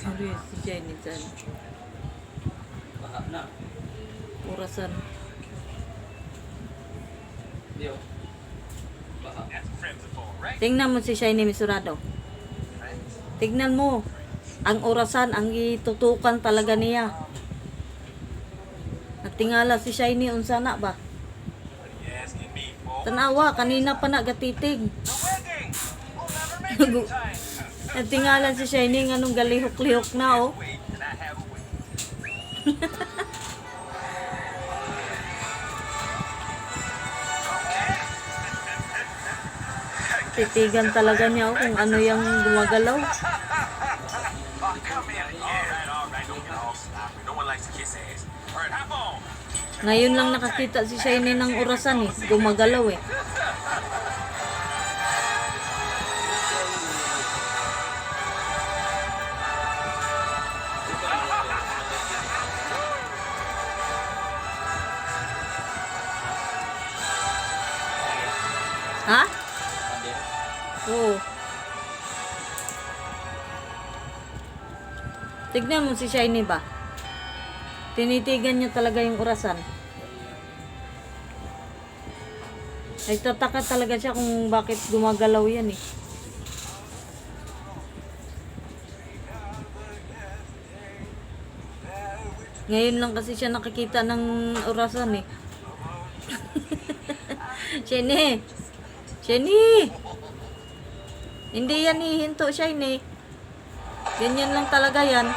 Sabi si Jenny dyan. Orasan. Tingnan mo si Shiny Misurado. Tignan mo. Ang orasan, ang itutukan talaga niya. Natingala si Shiny unsa na ba? Tanawa, kanina pa na gatitig. Natingala si Shiny nga nung galihok-lihok na oh. Titigan talaga niya oh, kung ano yung gumagalaw. Ngayon lang nakakita si Shiny ng orasan eh. Gumagalaw eh. Ha? Oo. Tignan mo si Shiny ba? Tinitigan niya talaga yung orasan. Nagtataka talaga siya kung bakit gumagalaw yan eh. Ngayon lang kasi siya nakakita ng orasan eh. Shiny! Shiny! Hindi yan hihinto, Shiny. Ganyan lang talaga yan.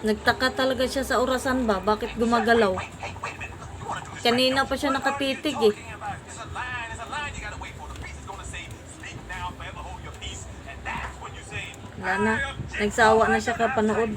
Nagtaka talaga siya sa orasan ba? Bakit gumagalaw? Kanina pa siya nakatitig eh. Wala na. Nagsawa na siya kapanood.